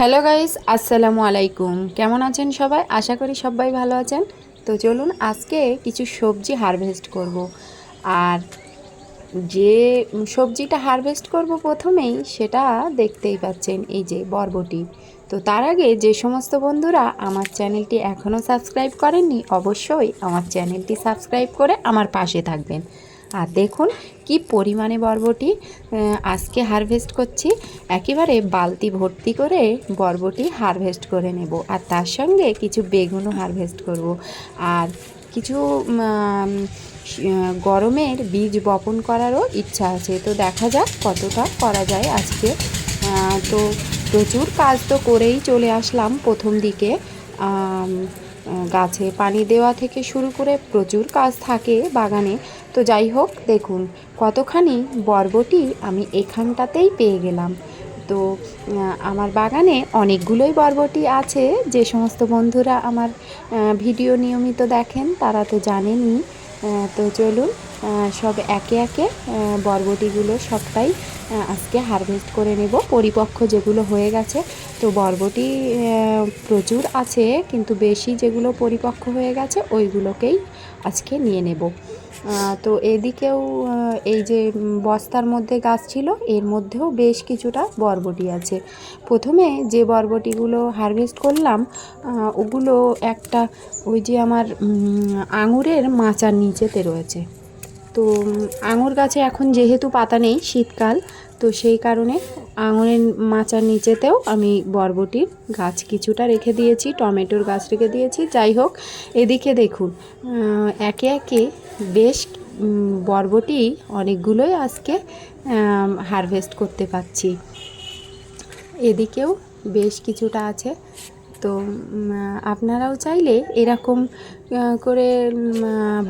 Hello guys, আসসালামু আলাইকুম। কেমন আছেন সবাই? আশা করি সবাই ভালো আছেন। তো চলুন আজকে কিছু সবজি হারভেস্ট করব। আর যে সবজিটা হারভেস্ট করব প্রথমেই সেটা দেখতেই পাচ্ছেন এই যে বরবটি। তো তার আগে যে সমস্ত বন্ধুরা আমার চ্যানেলটি এখনও সাবস্ক্রাইব করেননি, অবশ্যই আমার চ্যানেলটি সাবস্ক্রাইব করে আমার পাশে থাকবেন। আর দেখুন কি পরিমাণে বরবটি আজকে হারভেস্ট করছি। একেবারে বালতি ভর্তি করে বরবটি হারভেস্ট করে নেব। আর তার সঙ্গে কিছু বেগুনও হারভেস্ট করব। আর কিছু গরমের বীজ বপন করারও ইচ্ছা আছে। তো দেখা যাক কতটা করা যায় আজকে। তো প্রচুর কাজ তো করেই চলে আসলাম প্রথম দিকে। গাছে পানি দেওয়া থেকে শুরু করে প্রচুর কাজ থাকে বাগানে। তো যাই হোক, দেখুন, কতখানি বরবটি আমি এখানটাতেই পেয়ে গেলাম। তো আমার বাগানে অনেকগুলোই বরবটি আছে, যে সমস্ত বন্ধুরা আমার ভিডিও নিয়মিত দেখেন, তারা তো জানেনই। তো চলুন সব একে একে বরবটিগুলো সবটাই আজকে হারভেস্ট করে নেব। পরিপক্ক যেগুলো হয়ে গেছে, তো বরবটি প্রচুর আছে, কিন্তু বেশি যেগুলো পরিপক্ক হয়ে গেছে, ওইগুলোকেই আজকে নিয়ে নেব। তো এদিকেও এই যে বস্তার মধ্যে গাছ ছিল, এর মধ্যেও বেশ কিছুটা বরবটি আছে। প্রথমে যে বরবটিগুলো হারভেস্ট করলাম ওগুলো একটা ওই যে আমার আঙুরের মাচার নিচেতে রয়েছে। তো আঙুর গাছে এখন যেহেতু পাতা নেই শীতকাল তো সেই কারণে আঙুরের মাচার নিচেতেও আমি বরবটির গাছ কিছুটা রেখে দিয়েছি, টমেটোর গাছ রেখে দিয়েছি। যাই হোক, এদিকে দেখুন একে একে বেশ বরবটি অনেকগুলোই আজকে হারভেস্ট করতে পারছি এদিকেও বেশ কিছুটা আছে। তো আপনারাও চাইলে এরকম করে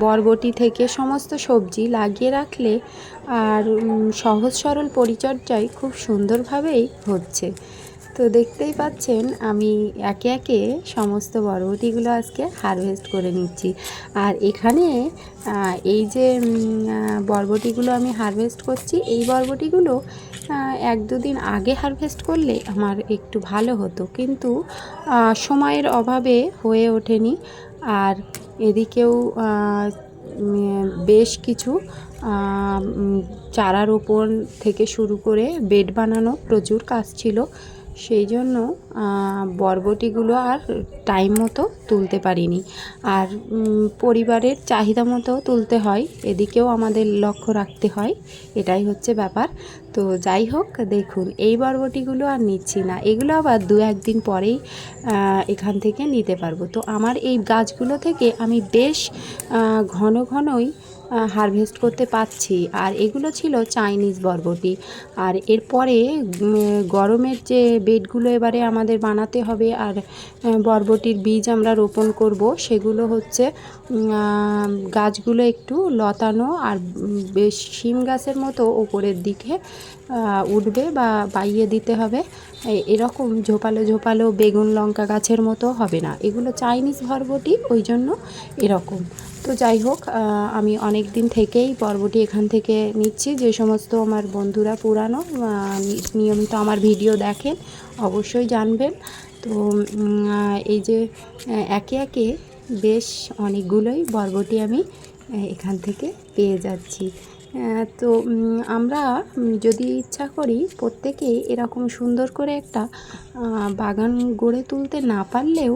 বরবটি থেকে সমস্ত সবজি লাগিয়ে রাখলে আর সহজ সরল পরিচর্যায় খুব সুন্দরভাবেই হচ্ছে। তো দেখতেই পাচ্ছেন, আমি একে একে সমস্ত বরবটিগুলো আজকে হারভেস্ট করে নিচ্ছি। আর এখানে এই যে বরবটিগুলো আমি হারভেস্ট করছি, এই বরবটিগুলো এক দুদিন আগে হারভেস্ট করলে আমার একটু ভালো হতো। কিন্তু সময়ের অভাবে হয়ে ওঠেনি। আর এদিকেও বেশ কিছু চারা রোপণ থেকে শুরু করে বেড বানানো প্রচুর কাজ ছিল। সেই জন্য বরবটিগুলো আর টাইম মতো তুলতে পারিনি। আর পরিবারের চাহিদা মতো তুলতে হয়, এদিকেও আমাদের লক্ষ্য রাখতে হয়, এটাই হচ্ছে ব্যাপার। তো যাই হোক, দেখুন, এই বরবটিগুলো আর নিচ্ছি না, এগুলো আবার দু একদিন পরেই এখান থেকে নিতে পারব। তো আমার এই গাছগুলো থেকে আমি বেশ ঘন ঘনই হারভেস্ট করতে পারছি আর এগুলো ছিল চাইনিজ বরবটি। আর এরপরে গরমের যে বেডগুলো এবারে আমাদের বানাতে হবে, আর বরবটির বীজ আমরা রোপণ করব, সেগুলো হচ্ছে গাছগুলো একটু লতানো, আর বেশ শিম গাছের মতো ওপরের দিকে উঠবে বা বাইয়ে দিতে হবে। এরকম ঝোপালো ঝোপালো বেগুন লঙ্কা গাছের মতো হবে না। এগুলো চাইনিজ বরবটি, ওই জন্য এরকম। তো যাই হোক আমি অনেক দিন থেকেই পর্বটি এখান থেকে নিচ্ছি। যে সমস্ত আমার বন্ধুরা পুরানো নিয়মিত আমার ভিডিও দেখেন, অবশ্যই জানবেন। তো এই যে একে একে বেশ অনেকগুলোই বর্বটি আমি এখান থেকে পেয়ে যাচ্ছি। তো আমরা যদি ইচ্ছা করি প্রত্যেকেই এরকম সুন্দর করে একটা বাগান গড়ে তুলতে না পারলেও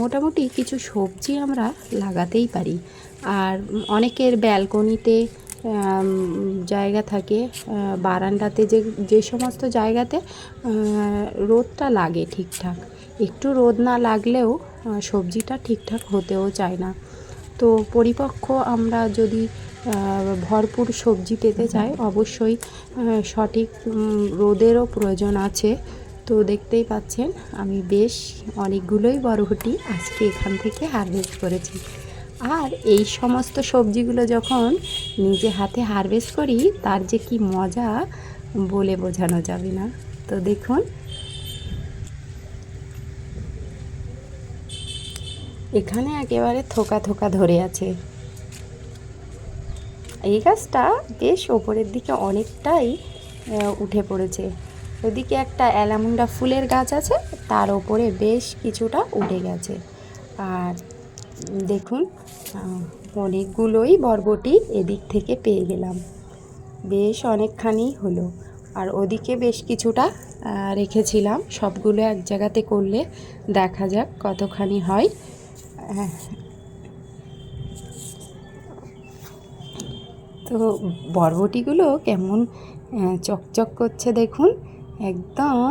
মোটামুটি কিছু সবজি আমরা লাগাতেই পারি। আর অনেকের ব্যালকনিতে জায়গা থাকে বারান্দাতে যে যে সমস্ত জায়গাতে রোদটা লাগে ঠিকঠাক। একটু রোদ না লাগলেও সবজিটা ঠিকঠাক হতেও চায় না। তো পরিপক্ক আমরা যদি ভরপুর সবজি পেতে চাই অবশ্যই সঠিক রোদেরও প্রয়োজন আছে। তো দেখতেই পাচ্ছেন, আমি বেশ অনেকগুলোই বরবটি আজকে এখান থেকে হারভেস্ট করেছি। আর এই সমস্ত সবজিগুলো যখন নিজে হাতে হারভেস্ট করি, তার যে কি মজা বলে বোঝানো যাবে না। তো দেখুন। এখানে একেবারে থোকা থোকা ধরে আছে। এই গাছটা বেশ ওপরের দিকে অনেকটাই উঠে পড়েছে। ওদিকে একটা অ্যালামুন্ডা ফুলের গাছ আছে তার ওপরে বেশ কিছুটা উঠে গেছে। আর দেখুন অনেকগুলোই বরবটি এদিক থেকে পেয়ে গেলাম। বেশ অনেকখানি হলো। আর ওদিকে বেশ কিছুটা রেখেছিলাম। সবগুলো এক জায়গাতে করলে দেখা যাক কতখানি হয়। আহ, তো বরবটিগুলো কেমন চকচক করছে দেখুন, একদম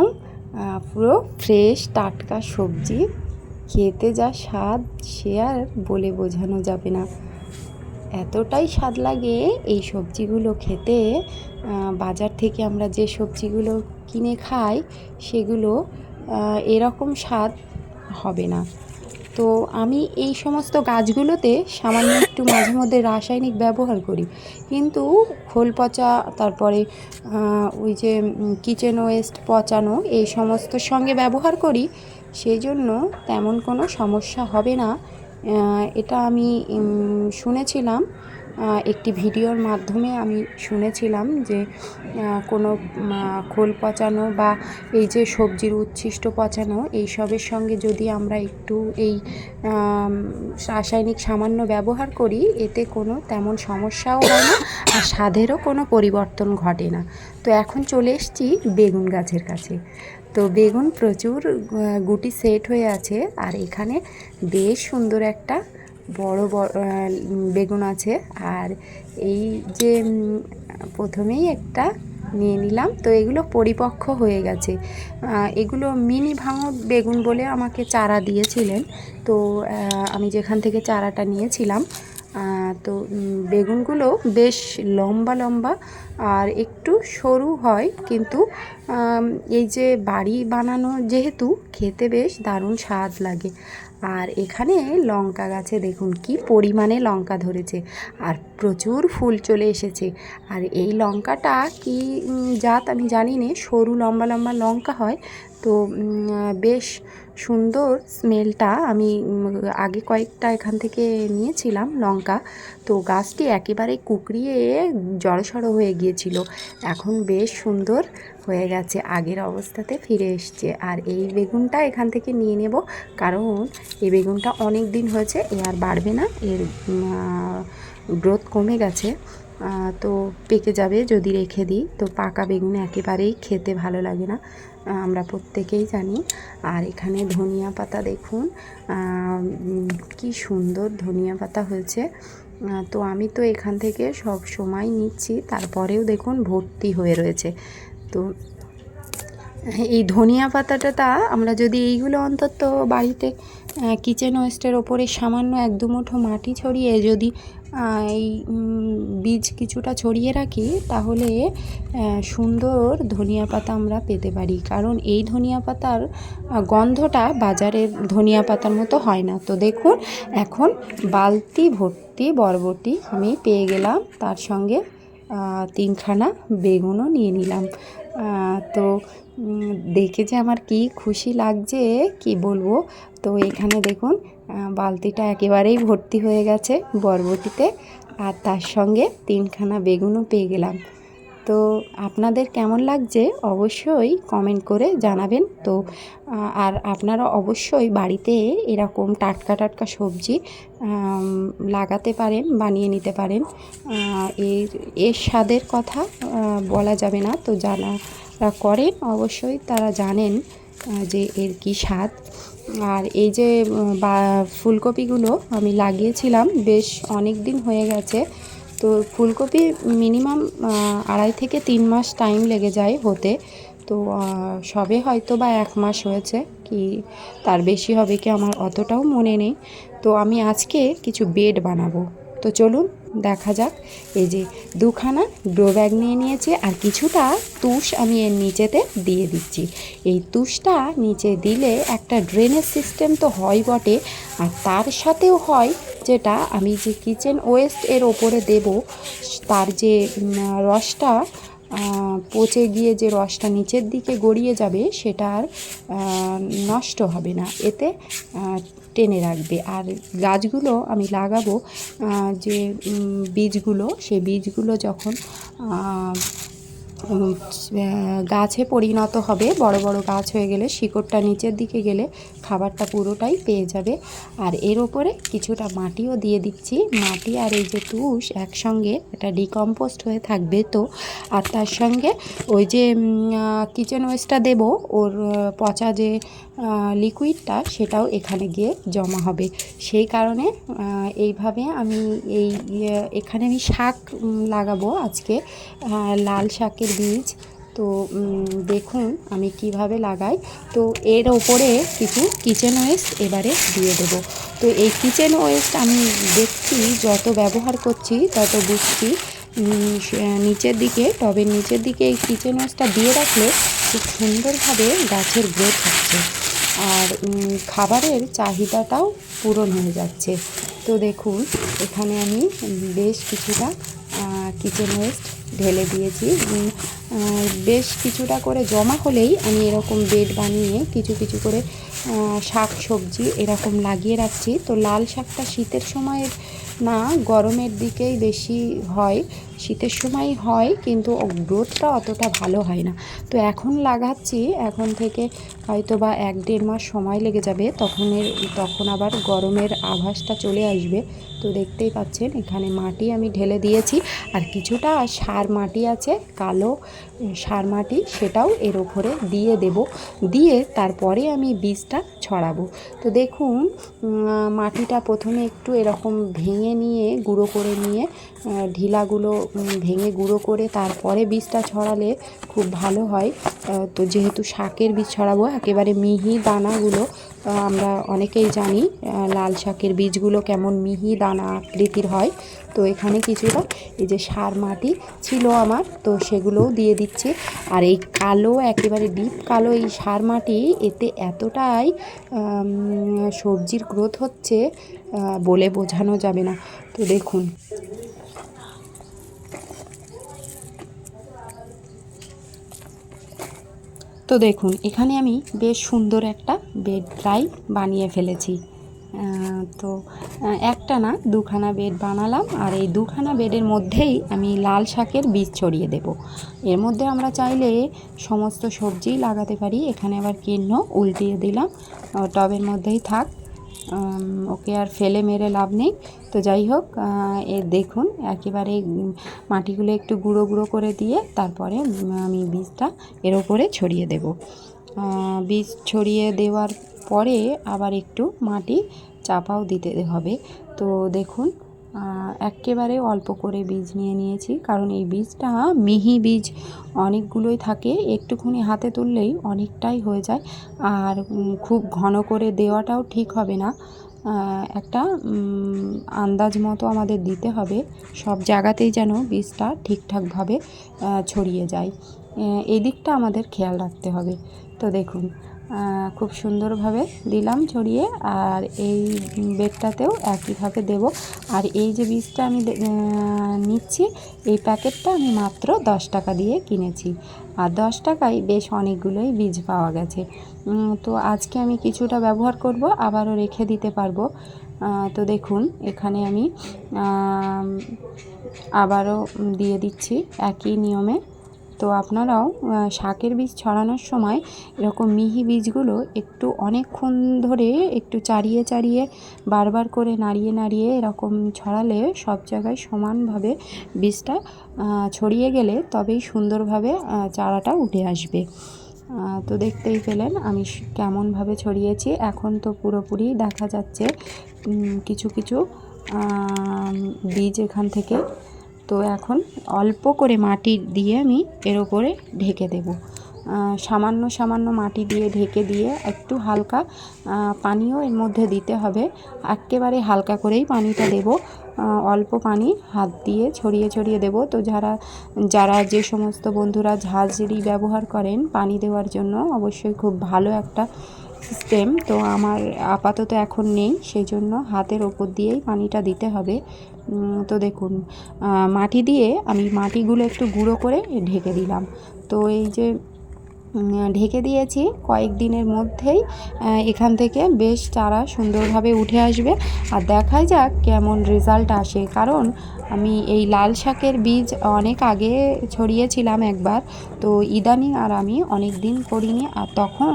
পুরো ফ্রেশ টাটকা সবজি। খেতে যা স্বাদ, সে আর বলে বোঝানো যাবে না। এতটাই স্বাদ লাগে এই সবজিগুলো খেতে বাজার থেকে আমরা যে সবজিগুলো কিনে খাই, সেগুলো এরকম স্বাদ হবে না। তো আমি এই সমস্ত গাছগুলোতে সামান্য একটু মাঝে মধ্যে রাসায়নিক ব্যবহার করি। কিন্তু খোল পচা, তারপরে ওই যে কিচেন ওয়েস্ট পচানো এই সমস্ত সঙ্গে ব্যবহার করি সেই জন্য তেমন কোনো সমস্যা হবে না। এটা আমি শুনেছিলাম। একটি ভিডিওর মাধ্যমে আমি শুনেছিলাম যে কোনো খোল পচানো বা এই যে সবজির উচ্ছিষ্ট পচানো, এইসবের সঙ্গে যদি আমরা একটু এই রাসায়নিক সামান্য ব্যবহার করি, এতে কোনো তেমন সমস্যাও হয় না আর স্বাদেরও কোনো পরিবর্তন ঘটে না। তো এখন চলে এসেছি বেগুন গাছের কাছে। তো বেগুন প্রচুর গুটি সেট হয়ে আছে আর এখানে বেশ সুন্দর একটা বড় বড় বেগুন আছে। আর এই যে প্রথমেই একটা নিয়ে নিলাম। তো এগুলো পরিপক্ক হয়ে গেছে। এগুলো মিনি ভাঙর বেগুন বলে আমাকে চারা দিয়েছিলেন। তো আমি যেখান থেকে চারাটা নিয়েছিলাম তো বেগুনগুলো বেশ লম্বা লম্বা আর একটু সরু হয়। কিন্তু এই যে বাড়ি বানানো যেহেতু, খেতে বেশ দারুণ স্বাদ লাগে। আর এখানে লঙ্কা গাছে দেখুন কি পরিমাণে লঙ্কা ধরেছে আর প্রচুর ফুল চলে এসেছে। আর এই লঙ্কাটা কি জাত আমি জানি না, সরু লম্বা লম্বা লঙ্কা হয়। তো বেশ সুন্দর স্মেলটা আমি আগে কয়েকটা এখান থেকে নিয়েছিলাম লঙ্কা। তো গাছটি একেবারে কুকড়িয়ে জড়সড় হয়ে গিয়েছিল। এখন বেশ সুন্দর হয়ে গেছে, আগের অবস্থাতে ফিরে এসছে। আর এই বেগুনটা এখান থেকে নিয়ে নেব, কারণ এই বেগুনটা অনেক দিন হয়েছে, এ আর বাড়বে না, এর গ্রোথ কমে গেছে। তো পেকে যাবে যদি রেখে দিই। তো পাকা বেগুন একেবারেই খেতে ভালো লাগে না আমরা প্রত্যেকেই জানি। আর এখানে ধনিয়া পাতা দেখুন কি সুন্দর ধনিয়া পাতা হয়েছে। তো আমি তো এখান থেকে সব সময় নিচ্ছি, তারপরেও দেখুন ভর্তি হয়ে রয়েছে। তো এই ধনিয়া পাতাটা তা আমরা যদি এইগুলো অন্তত বাড়িতে কিচেন ওয়েস্টের ওপরে সামান্য এক দু মুঠো মাটি ছড়িয়ে যদি এই বীজ কিছুটা ছড়িয়ে রাখি, তাহলে সুন্দর ধনিয়া পাতা আমরা পেতে পারি। কারণ এই ধনিয়া পাতার গন্ধটা বাজারের ধনিয়া পাতার মতো হয় না। তো দেখুন, এখন বালতি ভর্তি বরবটি আমি পেয়ে গেলাম। তার সঙ্গে তিনখানা বেগুনও নিয়ে নিলাম। তো দেখে যে আমার কি খুশি লাগছে, কি বলব? তো এখানে দেখুন বালতিটা একেবারেই ভর্তি হয়ে গেছে বরবটিতে, আর তার সঙ্গে তিনখানা বেগুনও পেয়ে গেলাম। তো আপনাদের কেমন লাগছে অবশ্যই কমেন্ট করে জানাবেন। তো আর আপনারা অবশ্যই বাড়িতে এরকম টাটকা টাটকা সবজি লাগাতে পারেন, বানিয়ে নিতে পারেন। এর এর স্বাদের কথা বলা যাবে না। তো যারা করেন। অবশ্যই তারা জানেন যে এর কি স্বাদ। আর এই যে বা, ফুলকপিগুলো আমি লাগিয়েছিলাম, বেশ অনেক দিন হয়ে গেছে। তো ফুলকপি মিনিমাম আড়াই থেকে তিন মাস টাইম লেগে যায় হতে। তো সবে হয়তো বা এক মাস হয়েছে কি, তার বেশি হবে কি আমার অতটাও মনে নেই। তো আমি আজকে কিছু বেড বানাবো। তো চলুন দেখা যাক। এই যে দুখানা গ্রো ব্যাগ নিয়ে নিয়েছি আর কিছুটা তুষ আমি এর নিচেতে দিয়ে দিচ্ছি। এই তুষটা নিচে দিলে একটা ড্রেনেজ সিস্টেম তো হয় বটে। আর তার সাথেও হয় যেটা আমি যে কিচেন ওয়েস্ট এর ওপরে দেব, তার যে রসটা পচে গিয়ে যে রসটা নিচের দিকে গড়িয়ে যাবে সেটা আর নষ্ট হবে না। এতে টেনে রাখবে। আর গাছগুলো আমি লাগাবো যে বীজগুলো, সেই বীজগুলো যখন গাছে পরিণত হবে, বড় বড় গাছ হয়ে গেলে, শিকড়টা নিচের দিকে গেলে খাবারটা পুরোটাই পেয়ে যাবে। আর এর ওপরে কিছুটা মাটিও দিয়ে দিচ্ছি। মাটি আর এই যে তুষ একসঙ্গে এটা ডিকম্পোস্ট হয়ে থাকবে তো। আর তার সঙ্গে ওই যে কিচেন ওয়েস্টটা দেবো, ওর পচা যে লিকুইডটা সেটাও এখানে গিয়ে জমা হবে। সেই কারণে এইভাবে আমি এই ইয়ে, এখানে আমি শাক লাগাবো আজকে। লাল শাকের বীজ। তো দেখুন আমি কীভাবে লাগাই। তো এর ওপরে কিছু কিচেন ওয়েস্ট এবারে দিয়ে দেবো। তো এই কিচেন ওয়েস্ট আমি দেখছি যত ব্যবহার করছি তত বুঝছি নিচের দিকে টবের নিচের দিকে এই কিচেন ওয়েস্টটা দিয়ে রাখলে খুব সুন্দরভাবে গাছের গ্রোথ হচ্ছে। আর খাবারের চাহিদাটাও পূরণ হয়ে যাচ্ছে। তো দেখুন, এখানে আমি বেশ কিছুটা কিচেন ওয়েস্ট ঢেলে দিয়েছি। বেশ কিছুটা করে জমা হলেই আমি এরকম বেড বানিয়ে কিছু কিছু করে শাক সবজি এরকম লাগিয়ে রাখছি। তো লাল শাকটা শীতের সময়ের না, গরমের দিকেই বেশি হয়। শীতের সময় হয়, কিন্তু গ্রোথটা অতটা ভালো হয় না। তো এখন লাগাচ্ছি, এখন থেকে হয়তো বা এক দেড় মাস সময় লেগে যাবে তখন এর তখন আবার গরমের আভাসটা চলে আসবে। তো দেখতেই পাচ্ছেন, এখানে মাটি আমি ঢেলে দিয়েছি, আর কিছুটা সার মাটি আছে, কালো সার মাটি, সেটাও এর ওপরে দিয়ে দেব। দিয়ে তারপরে আমি বীজটা ছড়াবো। তো দেখুন মাটিটা প্রথমে একটু এরকম ভেঙে নিয়ে, গুঁড়ো করে নিয়ে ঢিলাগুলো ভেঙে গুঁড়ো করে তারপরে বীজটা ছড়ালে খুব ভালো হয়। তো যেহেতু শাকের বীজ ছড়াবো, একেবারে মিহি দানাগুলো আমরা অনেকেই জানি লাল শাকের বীজগুলো কেমন মিহি দানা আকৃতির হয়। তো এখানে কিছুটা এই যে সার মাটি ছিল আমার, তো সেগুলোও দিয়ে দিচ্ছি। আর এই কালো, একেবারে ডিপ কালো এই সার মাটি, এতে এতটাই সবজির গ্রোথ হচ্ছে বলে বোঝানো যাবে না। তো দেখুন। তো দেখুন, এখানে আমি বেশ সুন্দর একটা বেড ড্রাই বানিয়ে ফেলেছি। তো একটা না দুখানা বেড বানালাম আর এই দুখানা বেডের মধ্যেই আমি লাল শাকের বীজ ছড়িয়ে দেব। এর মধ্যে আমরা চাইলে সমস্ত সবজি লাগাতে পারি। এখানে আবার কিন্ন উল্টিয়ে দিলাম। টবের মধ্যেই থাক। ওকে আর ফেলে মেরে লাভ নেই। তো যাই হোক এ দেখুন, একেবারে মাটিগুলো একটু গুঁড়ো গুঁড়ো করে দিয়ে তারপরে আমি বীজটা এর ওপরে ছড়িয়ে দেব। বীজ ছড়িয়ে দেওয়ার পরে আবার একটু মাটি চাপাও দিতে হবে। তো দেখুন একেবারে অল্প করে বীজ নিয়ে নিয়েছি। কারণ এই বীজটা মিহি বীজ অনেকগুলোই থাকে। একটুখানি হাতে তুললেই অনেকটাই হয়ে যায়। আর খুব ঘন করে দেওয়াটাও ঠিক হবে না। একটা আন্দাজ মতো আমাদের দিতে হবে। সব জায়গাতেই যেন বীজটা ঠিকঠাকভাবে ছড়িয়ে যায়। আহ, এই দিকটা আমাদের খেয়াল রাখতে হবে। তো দেখুন খুব সুন্দরভাবে দিলাম ছড়িয়ে, আর এই বেডটাতেও একইভাবে দেব। আর এই যে বীজটা আমি নিচ্ছি, এই প্যাকেটটা আমি মাত্র দশ টাকা দিয়ে কিনেছি। আর দশ টাকায় বেশ অনেকগুলোই বীজ পাওয়া গেছে। তো আজকে আমি কিছুটা ব্যবহার করব, আবারও রেখে দিতে পারব। তো দেখুন, এখানে আমি, আবারও দিয়ে দিচ্ছি একই নিয়মে। তো আপনারাও শাকের বীজ ছড়ানোর সময় এরকম মিহি বীজগুলো একটু অনেকক্ষণ ধরে একটু চাড়িয়ে চাড়িয়ে বারবার করে নাড়িয়ে নাড়িয়ে এরকম ছড়ালে সব জায়গায় সমানভাবে বীজটা ছড়িয়ে গেলে তবেই সুন্দরভাবে চারাটা উঠে আসবে। তো দেখতেই পেলেন আমি কেমনভাবে ছড়িয়েছি। এখন তো পুরোপুরি দেখা যাচ্ছে কিছু কিছু বীজ এখান থেকে তো এখন অল্প করে মাটি দিয়ে আমি এর ওপরে ঢেকে দেব। সামান্য সামান্য মাটি দিয়ে ঢেকে দিয়ে একটু হালকা পানিও এর মধ্যে দিতে হবে। একেবারে হালকা করেই পানিটা দেব। অল্প পানি হাত দিয়ে ছড়িয়ে ছড়িয়ে দেব। তো যারা যারা যে সমস্ত বন্ধুরা ঝাঁঝরি ব্যবহার করেন পানি দেওয়ার জন্য, অবশ্যই খুব ভালো একটা সিস্টেম তো আমার আপাতত এখন নেই সেই জন্য হাতের ওপর দিয়েই পানিটা দিতে হবে। তো দেখুন মাটি দিয়ে আমি মাটিগুলো একটু গুঁড়ো করে ঢেকে দিলাম। তো এই যে ঢেকে দিয়েছি। কয়েকদিনের মধ্যেই এখান থেকে বেশ চারা সুন্দরভাবে উঠে আসবে। আর দেখা যাক কেমন রেজাল্ট আসে। কারণ আমি এই লাল শাকের বীজ অনেক আগে ছড়িয়েছিলাম একবার। তো ইদানিং আর আমি অনেক দিন করিনি আর তখন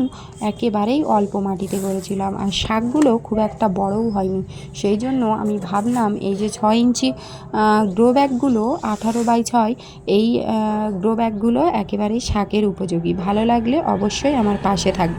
একেবারেই অল্প মাটিতে করেছিলাম। আর শাকগুলো খুব একটা বড়ও হয়নি। সেই জন্য আমি ভাবলাম, এই যে ছয় ইঞ্চি গ্রো ব্যাগগুলো আঠারো বাই ছয়, এই গ্রো ব্যাগগুলো একেবারেই শাকের উপযোগী। ভালো লাগলে অবশ্যই আমার পাশে থাকবে।